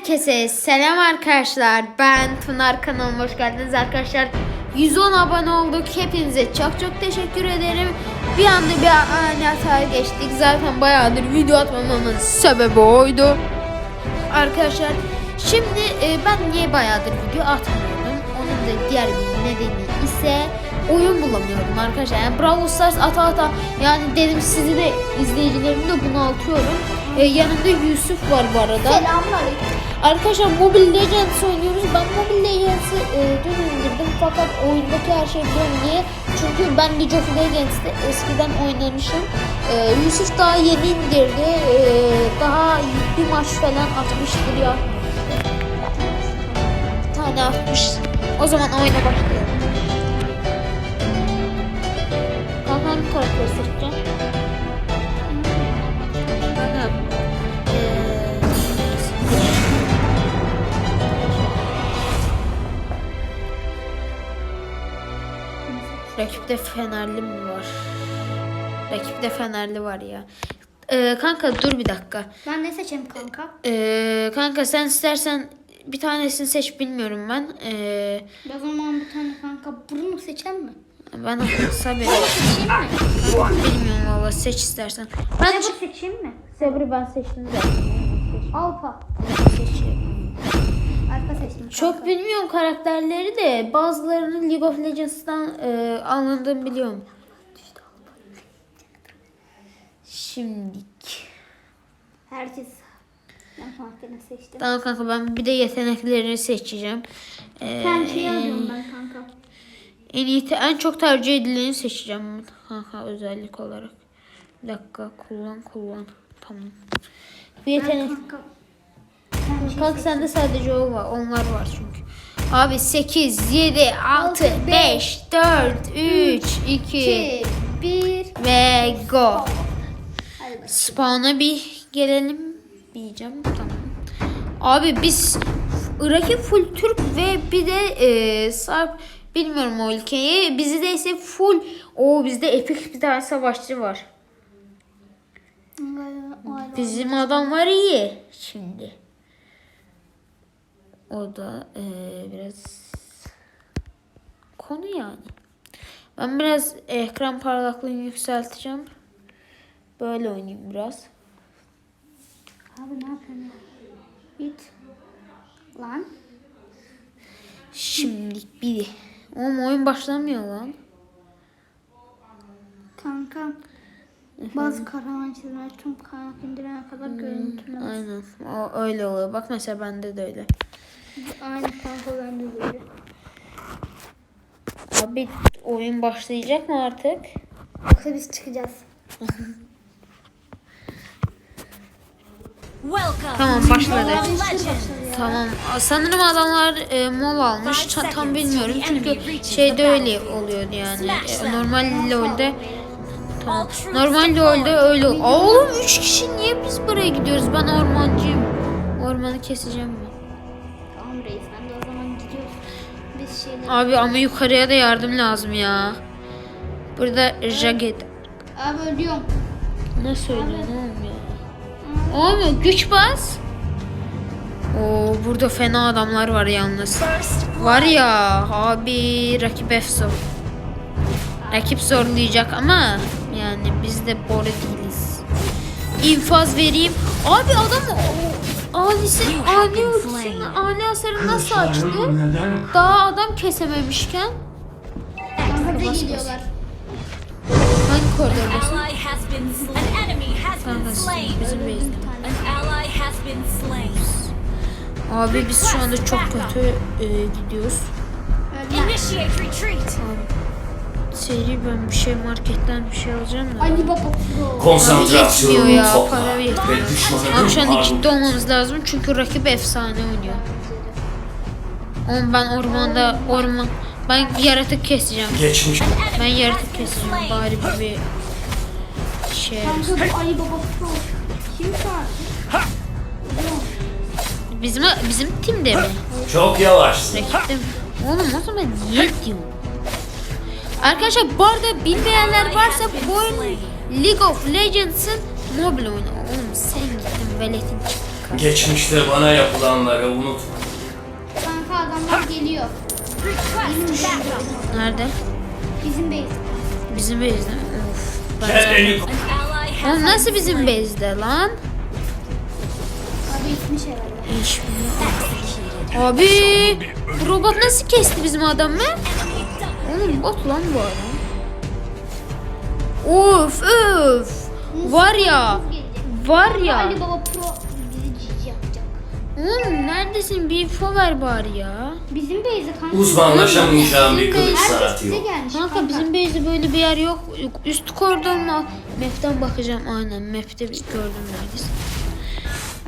Herkese selam arkadaşlar. Ben Tunar kanalıma hoş geldiniz arkadaşlar. 110 abone olduk. Hepinize çok çok teşekkür ederim. Bir anda bir ani hataya geçtik. Zaten bayağıdır video atmamamın sebebi oydu. Arkadaşlar şimdi e, ben niye bayağıdır video atmıyordum? Onun da diğer bir nedeni ise oyun bulamıyordum arkadaşlar. Yani Brawl Stars ata ata yani dedim sizi de izleyicilerimi de bunaltıyorum. E, yanımda Yusuf var bu arada. Selamünaleyküm. Arkadaşlar Mobile Legends oynuyoruz. Ben Mobile Legends'ı e, dün indirdim fakat oyundaki her şey biliyorum niye? Çünkü ben League of Legends'te eskiden oynamışım. E, Yusuf daha yeni indirdi. E, daha bir maç falan atmıştır ya. Bir tane atmış. O zaman oyuna başlayalım. Ben hangi karakteri? Rakipte Fenerli mi var? Rakipte Fenerli var ya. Ee, kanka dur bir dakika. Ben ne seçeyim kanka? Ee, kanka sen istersen bir tanesini seç bilmiyorum ben. Ee, O zaman bir tane kanka Bruno seçelim mi? ben sabır Seçeyim mi? bilmiyorum valla seç istersen. Ben Sabır seçeyim mi? Sabrı ben seçtim. Alfa. Seçeyim. Çok bilmiyorum karakterleri de bazılarının League of Legends'tan e, alındığını biliyorum. Şimdilik. Herkes. Ben seçtim. Tamam kanka ben bir de yeteneklerini seçeceğim. Ee, Ben şey alıyorum ben kanka. en iyi en çok tercih edileni seçeceğim kanka özellik olarak. Bir dakika kullan kullan. Tamam. Ben yetenek kanka. Ben şey Kanka sende sadece o var. Onlar var çünkü. Abi 8, 7, 6, Altı, 5, 4, 3, 2 2, 1. ve go. Spawn'a bir gelelim diyeceğim. Tamam. Abi biz Irak'ı full Türk ve bir de e, Sarp bilmiyorum o ülkeyi. Bizi de ise full o bizde epik bir tane savaşçı var. Bizim adamlar iyi şimdi. O da eee, biraz konu yani. Ben biraz ekran parlaklığını yükselteceğim. Böyle oynayayım biraz. Abi ne yapıyorsun ya? Git. Lan. Şimdi bir. Oğlum oyun başlamıyor lan. Kanka. Bazı kahraman çizimler tüm kaynak indirene kadar görüntüler. Aynen. O öyle oluyor. Bak mesela bende de öyle. Aynen kanka ben de böyle. Abi oyun başlayacak mı artık? Yoksa biz çıkacağız. Welcome. Tamam başladı. Tamam. Sanırım adamlar e, mola almış. Ta- tam bilmiyorum çünkü şeyde öyle oluyordu yani. E, normal LoL'de Tamam. Normal LoL'de öyle. Aa, Oğlum 3 kişi niye biz buraya gidiyoruz? Ben ormancıyım. Ormanı keseceğim ben. Tamam reis ben de o zaman gidiyoruz. Biz şeyler... Abi ama yukarıya da yardım lazım ya. Burada Jagged. Abi ölüyorum. Ne söylüyorsun oğlum ya? Oğlum güç bas. Oo burada fena adamlar var yalnız. Var ya abi rakip efso. Rakip zorlayacak ama yani biz de boru değiliz. İnfaz vereyim. Abi adam Alisi ani ultisini ani hasarı nasıl açtı? Daha adam kesememişken. Kanka da geliyorlar. Hangi koridordasın? Bizim base'de. An ally has been slain. Abi biz şu anda çok kötü e, gidiyoruz. Initiate retreat. Seri ben bir şey marketten bir şey alacağım da. Ali Baba Pro. Yetmiyor Konsantrasyonunu ya topla para ve yetmiyor. şu anda ardından ciddi olmamız lazım çünkü rakip efsane oynuyor. Oğlum ben ormanda orman ben yaratık keseceğim. geçmiş Ben yaratık keseceğim bari bir, bir şey. Kanka bu Ali Baba Pro. Kim çağırdı? Bizim bizim timde mi? çok yavaşsın. Rakipte mi? Oğlum o zaman niye diyorum? Arkadaşlar bu arada bilmeyenler varsa bu oyun League of Legends'ın mobil oyunu. Oğlum sen gittin veletin. Geçmişte bana yapılanları unutma. Kanka adamlar geliyor. Nerede? Bizim base. Bizim. Of. Kendini ally has Oğlum nasıl bizim base'de lan? Abi gitmiş herhalde. Abi bu robot nasıl kesti bizim adamı? Oğlum bot lan bu adam. Of öf. Var ya. Var ya. Ali Baba Pro bizi cici yapacak. Oğlum neredesin? Bir info ver bari ya. Bizim base'e kanka. uzmanlaşamayacağım bir kılıç sanatı yok. Kanka bizim base'de böyle bir yer yok. Üst koridor mu? Map'ten bakacağım aynen. Map'te bir gördüm neredeyse.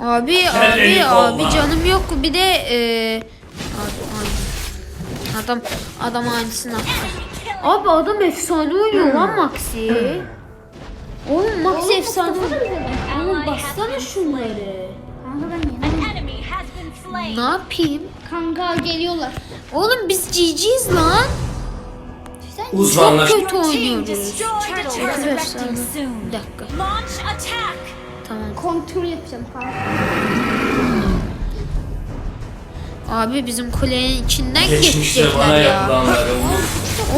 Abi abi abi canım yok. Bir de eee abi. Adam adam aynısını attı. Abi adam efsane oynuyor lan Maxi. Oğlum Maxi Oğlum, efsane oynuyor. Oğlum baksana şunları. Kanka ben. Ne yapayım? Kanka geliyorlar. Oğlum biz GG'yiz lan. Sen Uzmanlaş. Çok kötü oynuyoruz. Bir dakika. Tamam. kontrol yapacağım kanka. Abi bizim kulenin içinden Geçmişte bana geçecekler ya.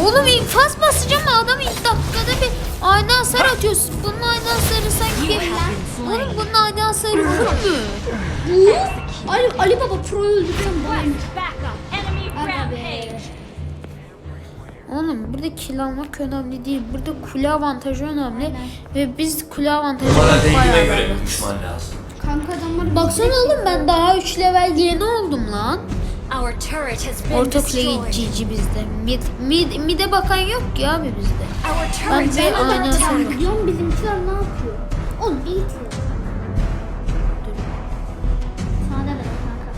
Oğlum infaz basacağım adam ilk dakikada bir aynı hasar atıyorsun. Bunun aynı hasarı sanki... Oğlum bunun aynı hasarı var mı? Ali, Ali Baba Pro'yu öldürüyorum ben. Backup. Enemy rampage. Oğlum burada kill almak önemli değil. Burada kule avantajı önemli. Ve biz kule avantajı Bana bayağı dengime göre verdik. bir düşman lazım. Kanka adamlar Baksana oğlum ben daha 3 level yeni oldum lan. Our turret has been Orta kule destroyed. GG bizde. Mid, mid, mid'e bakan yok ki abi bizde. Our Ben aynı attack. hasar Biliyorum bizimkiler ne yapıyor? Oğlum bir. Sana kanka.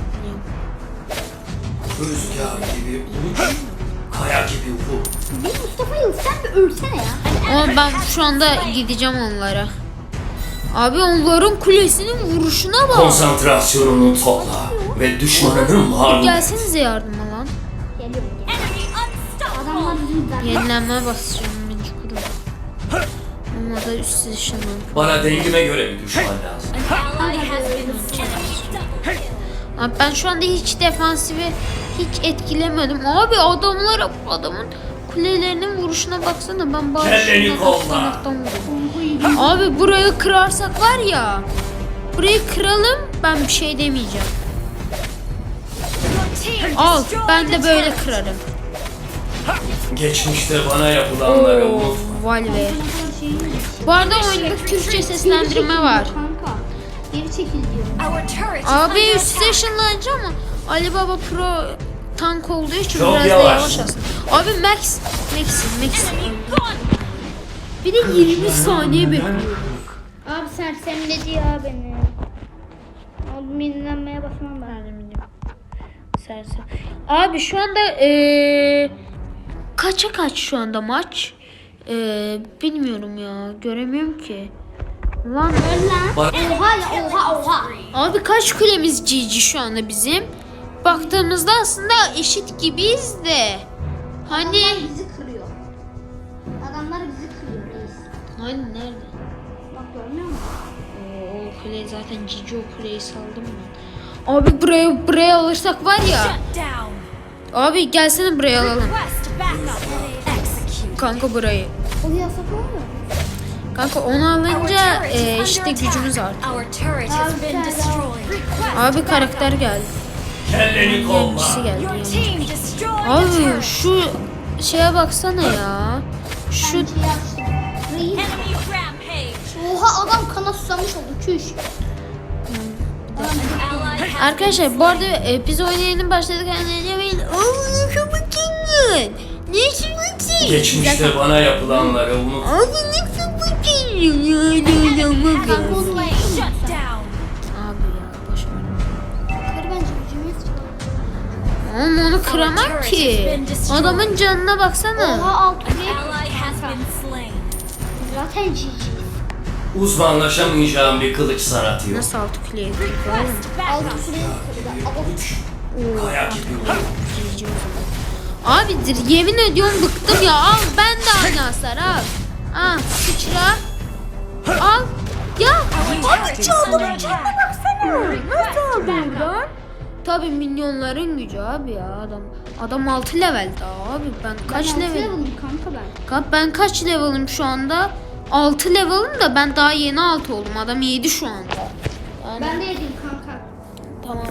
Rüzgar gibi uç, kaya gibi vur. Bir Mustafa Yıl sen bir ölsene ya. Ama ben şu anda gideceğim onlara. Abi onların kulesinin vuruşuna bak. Konsantrasyonunu topla ve düşmanını mağlup et. Gelsenize yardıma lan. Geliyorum. Adamlar bizim. Yenilenmeye basacağım mecburum. Ama da üst dışından. Bana dengime göre bir düşman lazım. Abi ben şu anda hiç defansifi hiç etkilemedim. Abi adamlar adamın kulelerinin vuruşuna baksana ben bari kolla. taraftan. Abi burayı kırarsak var ya. Burayı kıralım ben bir şey demeyeceğim. Al ben de böyle kırarım. Geçmişte bana yapılanları Oo, unutma. Valve. Bu arada oyunda Türkçe seslendirme var. Kanka. Geri çekil diyor. Abi üst attack. ışınlanacağım ama Ali Baba Pro tank olduğu için Çok biraz da yavaş. yavaş aslında. Abi Max, Max, Max. Bir de 20 saniye bekliyorum. Abi sersemledi ya beni. Oğlum yenilenmeye basmam ben. Sersem. Abi şu anda eee kaça kaç şu anda maç? Eee bilmiyorum ya. Göremiyorum ki. Lan Oha ya oha oha. abi kaç kulemiz GG şu anda bizim? Baktığımızda aslında eşit gibiyiz de. Hani Adamlar bizi kırıyor. Adamlar bizi kırıyor reis. hani nerede? Bak görmüyor musun? Oo, o kuleyi zaten GG o kuleyi saldım ben. Abi buraya buraya alırsak var ya. Abi gelsene buraya alalım. Kanka burayı. O yasak olmuyor. Kanka onu alınca e, işte gücümüz artıyor. Abi karakter geldi. Kelleni kolla. geldi. Abi şu şeye baksana ya. Şu. Oha adam kana susamış oldu. Çüş. Arkadaşlar bu arada e, biz oynayanın başladık anlayın. Abi şu bakın. Ne bakın? Geçmişte bana yapılanları unutma. Abi ne şu bakın? Ya, ya, ya, Oğlum onu kıramam ki. Adamın canına baksana. Oha alt An kuleye ally has been slain. Zaten GG. Uzmanlaşamayacağım bir kılıç sanatı yok. Nasıl altı kuleye Request Alt backup. kuleye kırdı. Ama Uç, kaya gibi vur. Abidir yemin ediyorum bıktım ya. Al ben de aynı hasar al. Al sıçra. Al. Ya is under attack. baksana Nasıl aldı lan? Tabi milyonların gücü abi ya adam. Adam 6 level daha abi. Ben kaç Ben level? level'ım kanka ben. Ka- Ben kaç level'ım şu anda? 6 level'ım da ben daha yeni 6 oldum. Adam 7 şu anda. Yani, Ben de yedim kanka. tamam.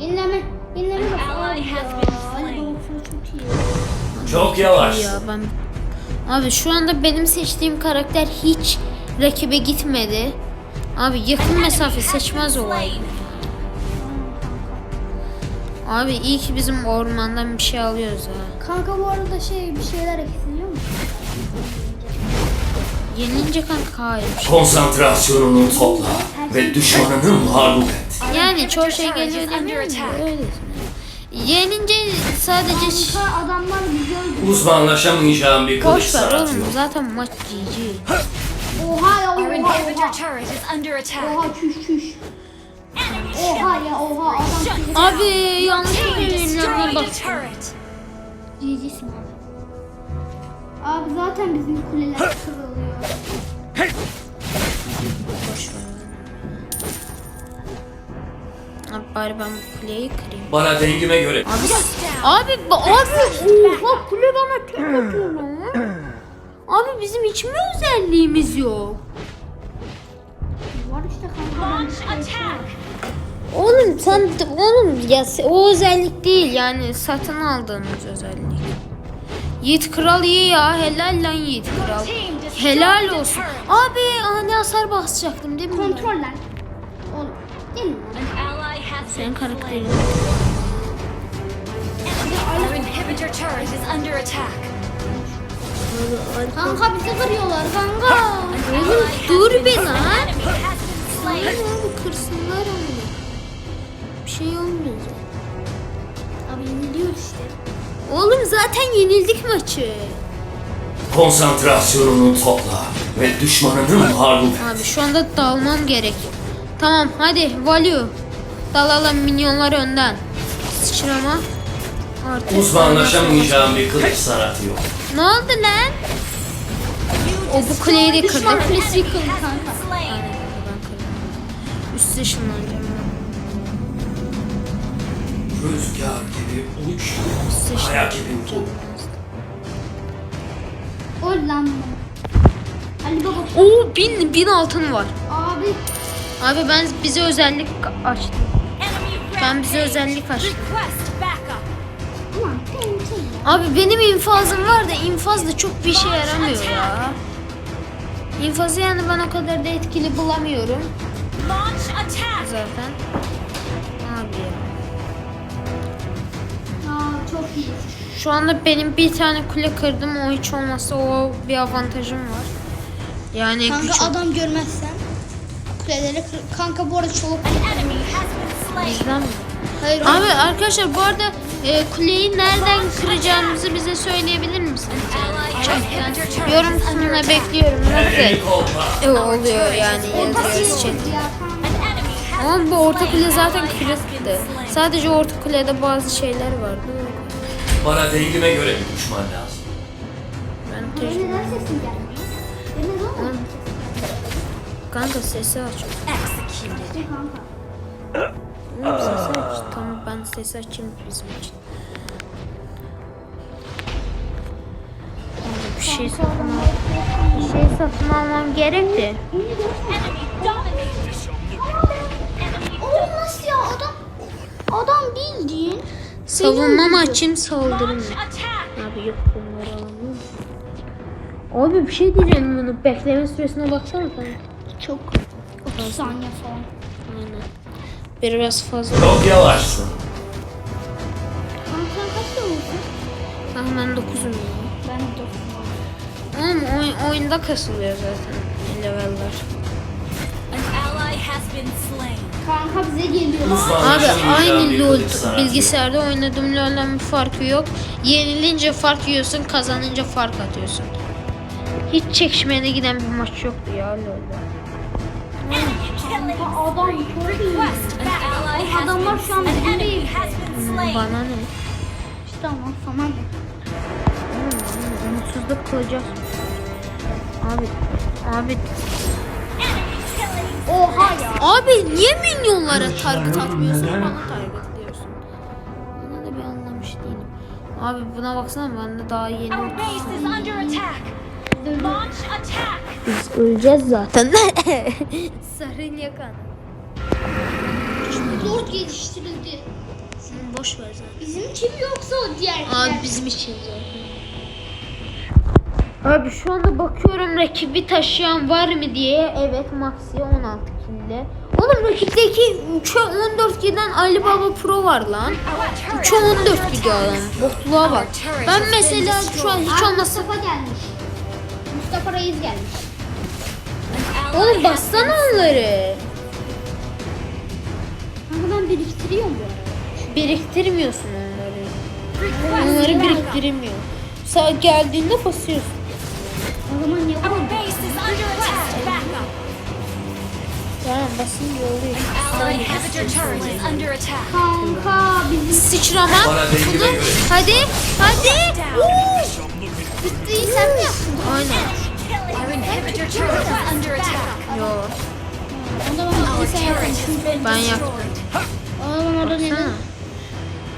İnleme. İnleme bak. Çok iyi. Çok yavaş. Ya ben Abi şu anda benim seçtiğim karakter hiç rakibe gitmedi. Abi yakın mesafe seçmez olaydı. Abi iyi ki bizim ormandan bir şey alıyoruz ha. Kanka bu arada şey bir şeyler eksiliyor mu? Yenilince kanka hayır. Konsantrasyonunu topla ve düşmanını mağlup et. Yani çoğu şey geliyor da attack. öyle. Yenince sadece Kanka adamlar bizi öldürdü. Uzmanlaşamayacağım bir kılıç boş ver oğlum zaten maç GG. Oha ya Our oha inhibitor oha. turret is under attack. Oha çüş çüş. Oha ya oha adam. Abi yanlış destroyed bak. GG'sin abi. Abi zaten bizim kuleler kırılıyor. Abi bari ben bu kuleyi kırayım. Bana dengime göre Abi abi abi oha kule bana tek atıyor lan. Abi bizim hiç mi özelliğimiz yok? Var işte kanka. Launch attack. Oğlum sen oğlum ya o özellik değil yani satın aldığımız özellik. Yiğit Kral iyi ya helal lan Yiğit Kral. Helal olsun. Abi ani hasar basacaktım değil mi? Kontroller. Oğlum. Değil mi? Senin karakterin. Kanka bizi kırıyorlar kanka. An Oğlum dur be lan. An enemy has been slain. Abi kırsınlar onu. Şey olmayacak. Abi yeniliyor işte. Oğlum zaten yenildik maçı. konsantrasyonunu topla ve düşmanını mağlup et. Abi şu anda dalmam gerek. Tamam hadi value. Dalalım minyonlar önden. Sıçrama. Artık. Uzmanlaşamayacağım bir kılıç sanatı yok. Ne oldu lan? O bu kuleyi de kırdı. Düşman kulesi yıkıldı kanka. Aynen kırdım. Ben. Rüzgar gibi uç, kaya gibi ışınlanacağım. O lan. Ali baba. Oo bin, bin altın var. Abi. Abi ben bize özellik açtım. Ben bize özellik açtım. Abi benim infazım var da infaz da çok bir işe yaramıyor ya. İnfazı yani ben o kadar da etkili bulamıyorum zaten. Abi ya. Çok iyi. Şu anda benim bir tane kule kırdım o hiç olmazsa o bir avantajım var. Yani Kanka güç adam görmezsen kuleleri kır. Kanka bu arada slain. bizden mi? Hayır Abi arkadaşlar bu arada e, kuleyi nereden kıracağımızı bize söyleyebilir misiniz? Turret Yorum kısmına bekliyorum. Nasıl? E, oluyor yani yazıyoruz chat. Ya kanka. An enemy has Ama bu orta kule zaten kırıktı. Sadece orta kulede bazı şeyler vardı. Bana dengime göre bir düşman lazım. Ben oğlum. Oğlum, Kanka sesi aç. Executed. Kanka. Oğlum sesi aç. Tamam ben sesi açayım bizim için. Kanka bir şey satın al. Bir şey satın almam gerekti. Enemy dominated. Enemy Oğlum nasıl ya adam? Adam bildiğin. Savunma mı açayım saldırı mı? launch attack. Abi yok bunları alamıyorum. Abi bir şey diyeceğim bunu. Bekleme süresine baksana kanka. Çok. 30 saniye falan. Aynen. Biraz fazla. Çok yavaşsın. Kanka sen kaç level'sın? Kanka ben 9'um ya. Ben de 9 Oğlum oyun, oyunda kasılıyor zaten leveller. An ally has been. Kanka bize geliyor. Abi aynı LoL bilgisayarda oynadığım LoL'den bir farkı yok. Yenilince fark yiyorsun, kazanınca fark atıyorsun. Hiç çekişmeye giden bir maç yoktu ya. Kanka adam çok iyi. Adamlar şu an bizim değil. slain. Bana ne? İşte ama sana ne? Umutsuzluk kılacağız. Abi, abi killing. Oha ya. Abi niye minyonlara target atmıyorsun? Bana target diyorsun. Buna da bir anlamış değilim. Abi buna baksana ben de daha yeni. Biz öleceğiz zaten. Sarın yakan. Lord geliştirildi. Sen boş ver zaten. Bizim kim yoksa o diğer Abi bizim için zaten. Abi şu anda bakıyorum rakibi taşıyan var mı diye. Evet Maxi 16 kille. Oğlum rakipteki 3'e 14 giden Ali Baba Pro var lan. 3'e 14 gidiyor adam. Bokluğa bak. Ben mesela şu an hiç Aa, olmazsa... Mustafa gelmiş. Mustafa Reis gelmiş. Oğlum bassana onları. Kanka ben biriktiriyorum bu arada. Biriktirmiyorsun onları. Onları biriktiremiyor. Sağ geldiğinde basıyorsun. Our base is under attack. Back up. Tamam basınca oluyor. Our inhibitor turret is under attack. Kanka bizim Sıçrama. Bunu-. Hadi. Hadi. bittiği sen mi yaptın? Aynen. Our inhibitor turret is under attack. Yo. O zaman Our sen been Ben destroyed. yaptım. Orada neden?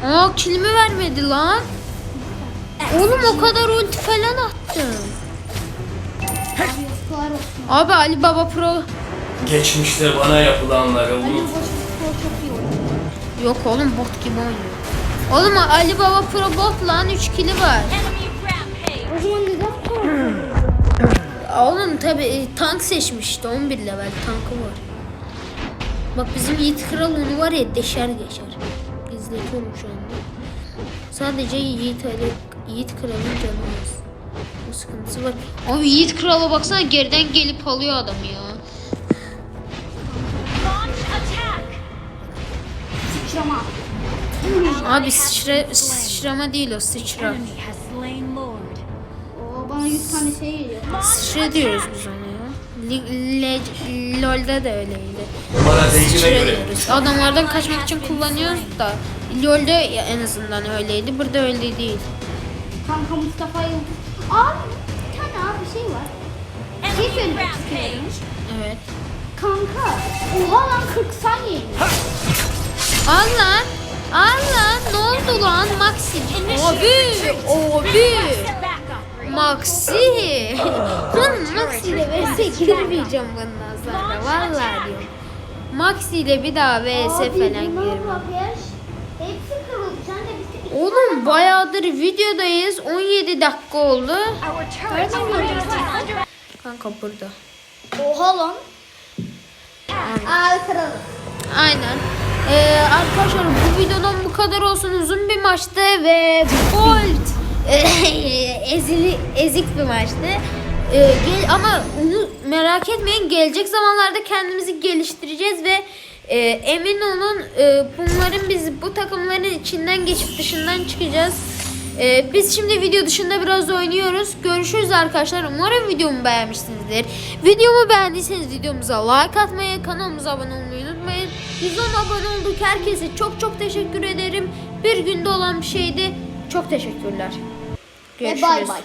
Aa kilimi vermedi lan. Oğlum o kadar ulti falan attım. Yazıklar olsun. Abi Ali Baba Pro Geçmişte bana yapılanları Benim unut. boşluk çok iyi oynuyor. yok oğlum bot gibi oynuyor. Oğlum Ali Baba Pro bot lan 3 kili var. Enemy rampage. O zaman neden? Oğlum tabi tank seçmiş işte 11 level tankı var. Bak bizim Yiğit Kral onu var ya deşer geçer. İzletiyorum şu anda. Sadece Yiğit Ali, Yiğit Kral'ın canı az. O sıkıntısı var. Abi Yiğit Kral'a baksana geriden gelip alıyor adam ya. Sıçrama. Abi sıçra, sıçrama değil o sıçra. Oo bana 100 tane şey geliyor. Sıçra diyoruz biz ona ya. LoL'de de öyleydi. Sıçra diyoruz. Adamlardan kaçmak için kullanıyoruz da. LoL'de en azından öyleydi. Burada öyle değil. Kanka Mustafa Yıldız. Abi bir tane abi şey var. Bir şey söylemek istiyorum. Evet. Kanka. Oha lan 40 saniye. Al lan. Al lan. Ne oldu lan Maxi? Abi. Abi. Maxi. Lan Maxi ile vs girmeyeceğim bundan sonra. Vallahi diyorum. Maxi ile bir daha vs falan girmem. Hepsi kırıldı. Sen de bitti. Oğlum bayağıdır videodayız. 17 dakika oldu. Kanka burada. Oha lan. Kırıldı. Aynen. Ee, arkadaşlar bu videodan bu kadar olsun. Uzun bir maçtı ve Bolt ezili, ezik bir maçtı. Ee, gel, ama onu merak etmeyin gelecek zamanlarda kendimizi geliştireceğiz ve e, emin olun e, bunların biz bu takımların içinden geçip dışından çıkacağız. Ee, biz şimdi video dışında biraz oynuyoruz. Görüşürüz arkadaşlar. Umarım videomu beğenmişsinizdir. Videomu beğendiyseniz videomuza like atmayı, kanalımıza abone olmayı unutmayın. 110 abone olduk. Herkese çok çok teşekkür ederim. Bir günde olan bir şeydi. Çok teşekkürler. Ve Görüşürüz. bay bay.